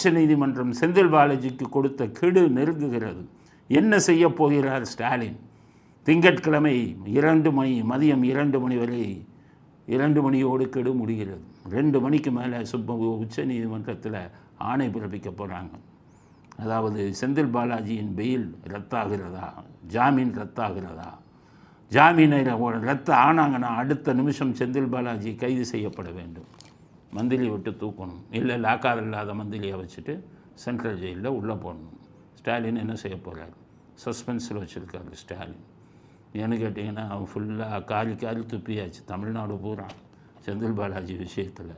உச்சநீதிமன்றம் செந்தில் பாலாஜிக்கு கொடுத்த கெடு நெருங்குகிறது. என்ன செய்ய போகிறார் ஸ்டாலின்? திங்கட்கிழமை இரண்டு மணி மதியம் இரண்டு மணி வரை இரண்டு மணியோடு கெடு முடிகிறது. ரெண்டு மணிக்கு மேலே சுப்ப உச்சநீதிமன்றத்தில் ஆணை பிறப்பிக்க போகிறாங்க அதாவது செந்தில் பாலாஜியின் பெயில் ரத்தாகிறதா? ஜாமீன் ரத்தாகிறதா? ஜாமீனை ரத்து ஆனாங்கன்னா அடுத்த நிமிஷம் செந்தில் பாலாஜி கைது செய்யப்பட வேண்டும். மந்திலி விட்டு தூக்கணும். இல்லை லாக்கார் இல்லாத மந்திலியை வச்சுட்டு சென்ட்ரல் ஜெயிலில் உள்ளே போடணும். ஸ்டாலின் என்ன செய்ய போகிறார் சஸ்பென்ஸில் வச்சுருக்காரு ஸ்டாலின். ஏன்னு கேட்டிங்கன்னா அவன் ஃபுல்லாக காலி காலி துப்பியாச்சு. தமிழ்நாடு பூரா செந்தில் பாலாஜி விஷயத்தில்.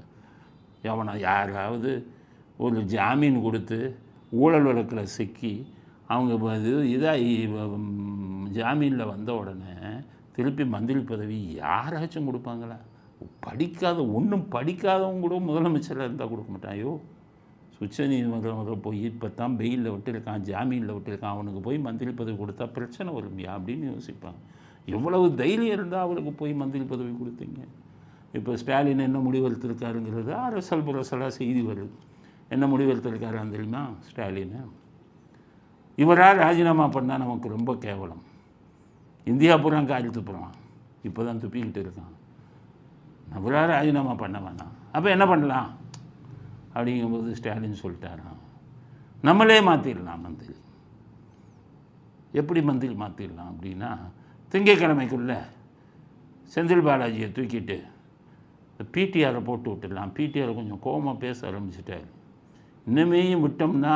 எவனை யாராவது ஒரு ஜாமீன் கொடுத்து ஊழல் வழக்கில் சிக்கி அவங்க இது இதாகி ஜாமீனில் வந்த உடனே திருப்பி மந்திரி பதவி யாராச்சும் கொடுப்பாங்களா? படிக்காத ஒன்றும் படிக்காதவங்க கூட முதலமைச்சராக இருந்தால் கொடுக்க மாட்டான். ஐயோ உச்ச நீதிமன்றம் போய் இப்போ தான் பெயிலில் விட்டுருக்கான் ஜாமீனில் விட்டுருக்கான் அவனுக்கு போய் மந்திரி பதவி கொடுத்தா பிரச்சனை வரும்பியா அப்படின்னு யோசிப்பான் எவ்வளவு தைரியம் இருந்தால் அவளுக்கு போய் மந்திரி பதவி கொடுத்தீங்க? இப்போ ஸ்டாலின் என்ன முடிவெடுத்திருக்காருங்கிறது அரசல் புரசலாக செய்தி வருது. என்ன முடிவெடுத்திருக்காரான்னு தெரியுமா? ஸ்டாலின். இவராக ராஜினாமா பண்ணால் நமக்கு ரொம்ப கேவலம். இந்தியா பூரா காரி துப்புறான். இப்போ தான் துப்பிக்கிட்டு இருக்கான். இவராக ராஜினாமா பண்ண வேணாம். அப்போ என்ன பண்ணலாம்? அப்படிங்கும்போது ஸ்டாலின் சொல்லிட்டாராம் நம்மளே மாற்றிடலாம் மந்திரி. எப்படி மந்திரி மாற்றிடலாம் அப்படின்னா திங்கக்கிழமைக்குள்ள செந்தில் பாலாஜியை தூக்கிட்டு பிடிஆரை போட்டு விட்டுடலாம். பிடிஆரை கொஞ்சம் கோபமாக பேச ஆரம்பிச்சிட்டாரு. இன்னமேயும் விட்டோம்னா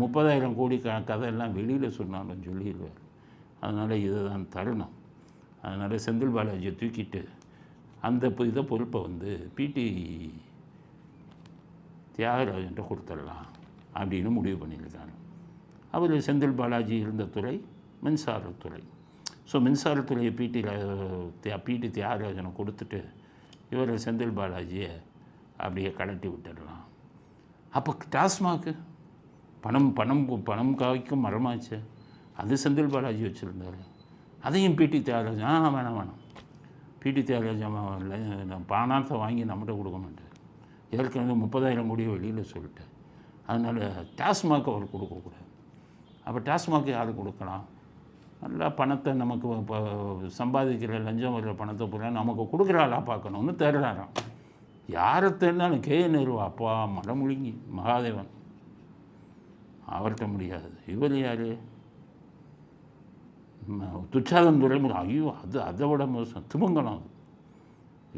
முப்பதாயிரம் கோடி க கதையெல்லாம் வெளியில் சொன்னாலும் சொல்லிடுவார். அதனால் இதுதான் தருணம். அதனால் செந்தில் பாலாஜியை தூக்கிட்டு அந்த பொ- இதை பொறுப்பை வந்து பிடி தியாகராஜன்ட்ட கொடுத்துடலாம் அப்படின்னு முடிவு பண்ணியிருக்காங்க அவர் செந்தில் பாலாஜி இருந்த துறை மின்சாரத்துறை ஸோ மின்சாரத்துறையை பிடி பிடி தியாகராஜனை கொடுத்துட்டு இவர் செந்தில் பாலாஜியை அப்படியே கலட்டி விட்டுடலாம். அப்போ டாஸ்மாக்கு? பணம் பணம் பணம் காய்க்கும் மரமாச்சு. அது செந்தில் பாலாஜி வச்சுருந்தாரு. அதையும் பிடி தியாகராஜன் ஆ வேணாம் வேணாம். பிடி தியாகராஜன் பணத்தை வாங்கி நம்மகிட்ட கொடுக்க மாட்டேன் ஏற்கனவே முப்பதாயிரம் கோடியை வெளியில் சொல்லிட்டேன் அதனால் டாஸ்மாக் அவர் கொடுக்கக்கூடாது அப்போ டாஸ்மாக் யார் கொடுக்கலாம்? நல்லா பணத்தை நமக்கு இப்போ சம்பாதிக்கிற லஞ்சம் வர்ற பணத்தை பூரா நமக்கு கொடுக்குறாளா பார்க்கணும்னு தேடுறாராம். யாரை தேடினாலும் கே நேரு அப்பா மடமுழுங்கி மகாதேவன். அவர்கிட்ட முடியாது. இவர் யார்? துச்சாதன் துறைமுறை ஐயோ அது அதை விட மோசம் திமுங்கலம் அது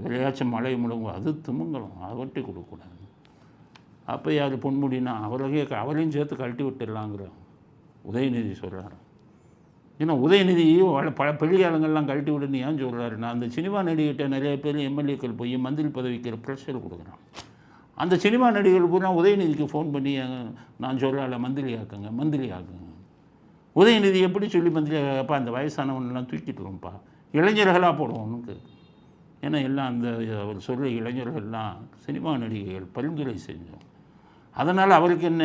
விளையாச்சும் மழை முழுங்கும் அது திமுங்கலம் அவர்கிட்ட கொடுக்கக்கூடாது அப்போ யார் பொன்முடினா அவரையே அவரையும் சேர்த்து கழட்டி விட்டுடலாங்கிற உதயநிதி சொல்கிறாரு ஏன்னா உதயநிதி வள- பல பெரிய ஆளுங்கள்லாம் கழட்டி விடுன்னு ஏன் சொல்கிறாரு நான் அந்த சினிமா நடிகிட்ட நிறைய பேர் எம்எல்ஏக்கள் போய் மந்திரி பதவிக்கிற ப்ரெஷர் கொடுக்குறான் அந்த சினிமா நடிகர்கள் பூரா உதயநிதிக்கு ஃபோன் பண்ணி நான் சொல்கிறால மந்திரி ஆக்குங்க மந்திரி ஆக்குங்க உதயநிதி எப்படி சொல்லி மந்திரி அப்பா அந்த வயசானவனெல்லாம் தூக்கிட்டுருவோம்ப்பா இளைஞர்களாக போடுவோம்னுக்கு ஏன்னா எல்லாம் அந்த அவர் சொல்ல இளைஞர்கள்லாம் சினிமா நடிகைகள் பரிந்துரை செஞ்சோம் அதனால் அவருக்கு என்ன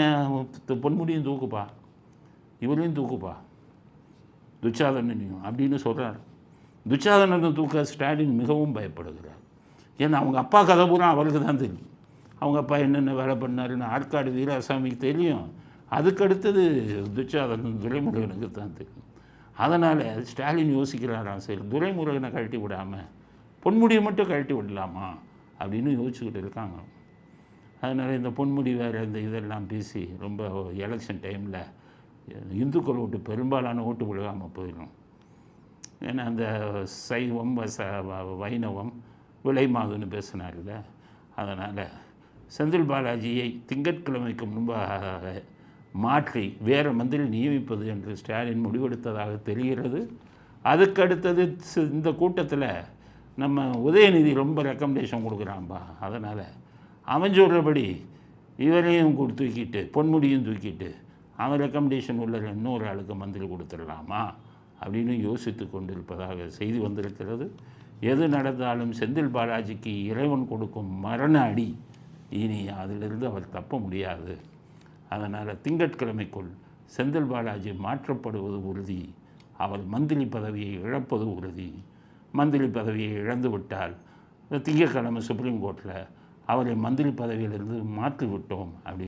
பொன்முடியும் தூக்குப்பா. இவரையும் தூக்குப்பா. துச்சாதனனையும் அப்படின்னு சொல்கிறார் துச்சாதனனை தூக்க ஸ்டாலின் மிகவும் பயப்படுகிறார். ஏன்னா அவங்க அப்பா கதை பூரா அவருக்கு தான் தெரியும். அவங்க அப்பா என்னென்ன வேலை பண்ணாருன்னு ஆற்காடு வீராசாமிக்கு தெரியும். அதுக்கடுத்தது துச்சாதனும் துரைமுருகனுக்கு தான் தெரியும் அதனால் ஸ்டாலின் யோசிக்கிறாராம் சரி துரைமுருகனை கழட்டி விடாமல் பொன்முடியை மட்டும் கழட்டி விடலாமா? அப்படின்னு யோசிச்சுக்கிட்டு இருக்காங்க. அதனால் இந்த பொன்முடி வேறு இந்த இதெல்லாம் பேசி ரொம்ப எலெக்ஷன் டைமில் இந்துக்கள் ஓட்டு பெரும்பாலான ஓட்டு விழுகாமல் போயிடும். ஏன்னா அந்த சைவம் வச வ- வைணவம் விலைமாதுன்னு பேசினார்ல. அதனால் செந்தில் பாலாஜியை திங்கட்கிழமைக்கு முன்பாக மாற்றி வேறு மந்திரி நியமிப்பது என்று ஸ்டாலின் முடிவெடுத்ததாக தெரிகிறது. அதுக்கடுத்தது இந்த கூட்டத்தில் நம்ம உதயநிதி ரொம்ப ரெக்கமெண்டேஷன் கொடுக்குறான்பா. அதனால் அவன் சொல்கிறபடி இவரையும் தூக்கிட்டு பொன்முடியும் தூக்கிட்டு அவன் ரெக்கமெண்டேஷன் உள்ள இன்னொரு ஆளுக்கு மந்திரி கொடுத்துடலாமா அப்படின்னு யோசித்து கொண்டிருப்பதாக செய்தி வந்திருக்கிறது. எது நடந்தாலும் செந்தில் பாலாஜிக்கு இறைவன் கொடுக்கும் மரண அடி. இனி அதிலிருந்து அவர் தப்ப முடியாது. அதனால் திங்கட்கிழமைக்குள் செந்தில் பாலாஜி மாற்றப்படுவது உறுதி. அவர் மந்திரி பதவியை இழப்பது உறுதி. மந்திரி பதவியை இழந்து விட்டால் திங்கட்கிழமை சுப்ரீம் கோர்ட்டில் அவரை மந்திரி பதவியிலிருந்து மாற்றி விட்டோம் அப்படி